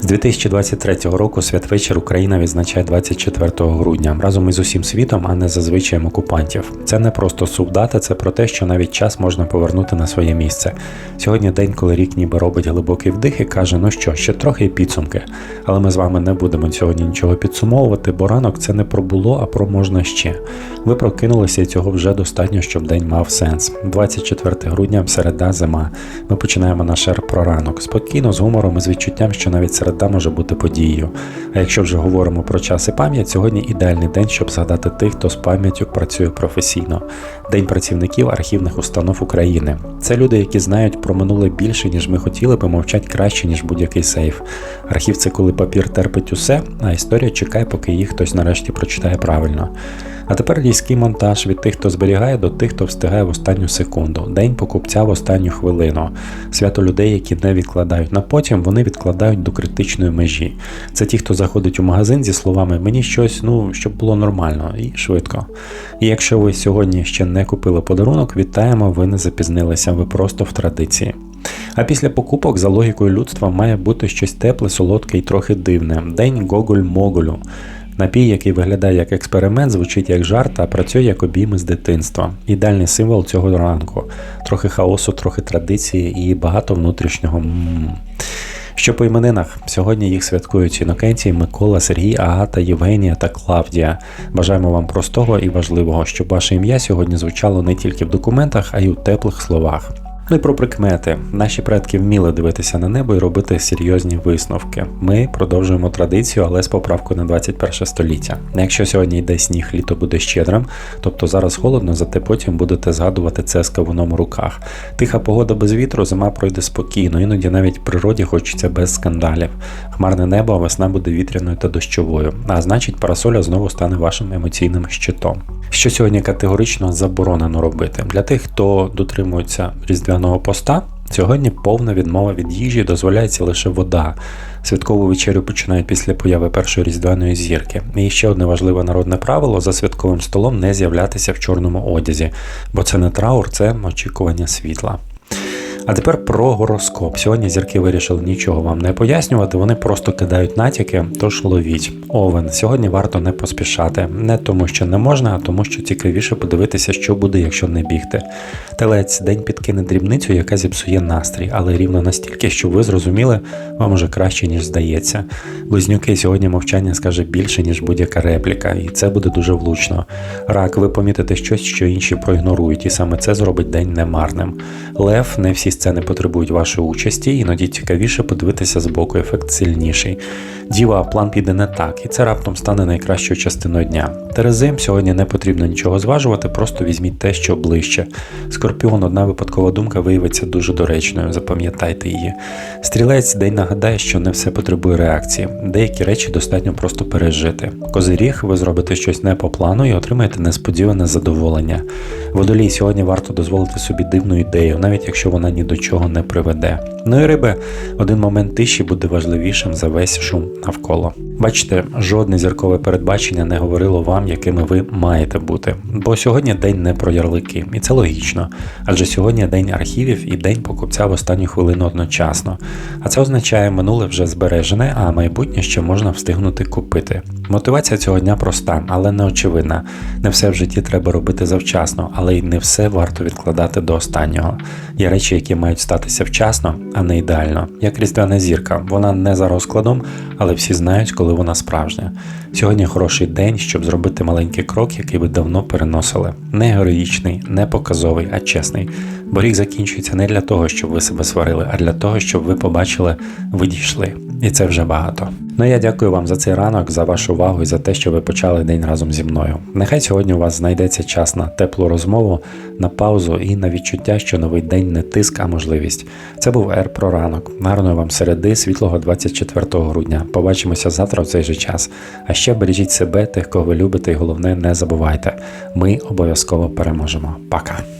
З 2023 року святвечір Україна відзначає 24 грудня разом із усім світом, а не за звичаєм окупантів. Це не просто субдата, це про те, що навіть час можна повернути на своє місце. Сьогодні день, коли рік ніби робить глибокий вдих і каже: ну що, ще трохи підсумки. Але ми з вами не будемо сьогодні нічого підсумовувати, бо ранок це не про було, а про можна ще. Ви прокинулися і цього вже достатньо, щоб день мав сенс. 24 грудня, середа, зима. Ми починаємо наш ер про ранок. Спокійно, з гумором і з відчуттям, що навіть середа може бути подією. А якщо вже говоримо про час і пам'ять, сьогодні ідеальний день, щоб згадати тих, хто з пам'яттю працює професійно. День працівників архівних установ України. Це люди, які знають про минуле більше, ніж ми хотіли би, мовчать краще, ніж будь-який сейф. Архів це коли папір терпить усе, а історія чекає, поки її хтось нарешті прочитає правильно. А тепер різкий монтаж від тих, хто зберігає, до тих, хто встигає в останню секунду. День покупця в останню хвилину. Свято людей, які не відкладають на потім, вони відкладають до критичної межі. Це ті, хто заходить у магазин зі словами Мені щось, ну щоб було нормально і швидко. І якщо ви сьогодні ще не купили подарунок, вітаємо, ви не запізнилися, ви просто в традиції. А після покупок за логікою людства має бути щось тепле, солодке і трохи дивне. День Гоголь-Моголю. Напій, який виглядає як експеримент, звучить як жарт, а працює як обійми з дитинства. Ідеальний символ цього ранку. Трохи хаосу, трохи традиції і багато внутрішнього. Що по іменинах сьогодні їх святкують Інокенцій, Микола, Сергій, Агата, Євгенія та Клавдія. Бажаємо вам простого і важливого, щоб ваше ім'я сьогодні звучало не тільки в документах, а й у теплих словах. Ну і про прикмети. Наші предки вміли дивитися на небо і робити серйозні висновки. Ми продовжуємо традицію, але з поправкою на 21 століття. Якщо сьогодні йде сніг, літо буде щедрим, тобто зараз холодно, зате потім будете згадувати це з кавуном у руках. Тиха погода без вітру, зима пройде спокійно, іноді навіть природі хочеться без скандалів. Хмарне небо, а весна буде вітряною та дощовою. А значить, парасоля знову стане вашим емоційним щитом. Що сьогодні категорично заборонено робити для тих, хто дотримується різдвяного поста. Сьогодні повна відмова від їжі дозволяється лише вода. Святкову вечерю починають після появи першої різдвяної зірки. І ще одне важливе народне правило: за святковим столом не з'являтися в чорному одязі, бо це не траур, це очікування світла. А тепер про гороскоп. Сьогодні зірки вирішили нічого вам не пояснювати, вони просто кидають натяки, тож ловіть. Овен. Сьогодні варто не поспішати. Не тому, що не можна, а тому, що цікавіше подивитися, що буде, якщо не бігти. Телець день підкине дрібницю, яка зіпсує настрій, але рівно настільки, щоб ви зрозуміли, вам уже краще, ніж здається. Близнюки сьогодні мовчання скаже більше, ніж будь-яка репліка, і це буде дуже влучно. Рак, ви помітите щось, що інші проігнорують, і саме це зробить день немарним. Лев, не всі сцени потребують вашої участі, іноді цікавіше подивитися з боку, ефект сильніший. Діва, план піде не так, і це раптом стане найкращою частиною дня. Терези, сьогодні не потрібно нічого зважувати, просто візьміть те, що ближче. Скорпіон, одна випадкова думка виявиться дуже доречною, запам'ятайте її. Стрілець день нагадає, що не все потребує реакції. Деякі речі достатньо просто пережити. Козиріг, ви зробите щось не по плану і отримаєте несподіване задоволення. Водолій сьогодні варто дозволити собі дивну ідею, навіть якщо вона ні до чого не приведе. Ну і риби, один момент тиші буде важливішим за весь шум навколо. Бачите, жодне зіркове передбачення не говорило вам, якими ви маєте бути. Бо сьогодні день не про ярлики, і це логічно. Адже сьогодні день архівів і день покупця в останню хвилину одночасно. А це означає, минуле вже збережене, а майбутнє ще можна встигнути купити. Мотивація цього дня проста, але не очевидна. Не все в житті треба робити завчасно, але й не все варто відкладати до останнього. Є речі, які мають статися вчасно, а не ідеально. Як різдвяна зірка, вона не за розкладом, але всі знають, коли вона справжня. Сьогодні хороший день, щоб зробити маленький крок, який ви давно переносили. Не героїчний, не показовий, а чесний. Бо рік закінчується не для того, щоб ви себе сварили, а для того, щоб ви побачили, ви дійшли. І це вже багато. Ну я дякую вам за цей ранок, за вашу увагу і за те, що ви почали день разом зі мною. Нехай сьогодні у вас знайдеться час на теплу розмову, на паузу і на відчуття, що новий день не тиск, а можливість. Це був Р про ранок. Гарної вам середи, світлого 24 грудня. Побачимося завтра в цей же час. А ще бережіть себе, тих, кого ви любите, і головне, не забувайте. Ми обов'язково переможемо. Пока.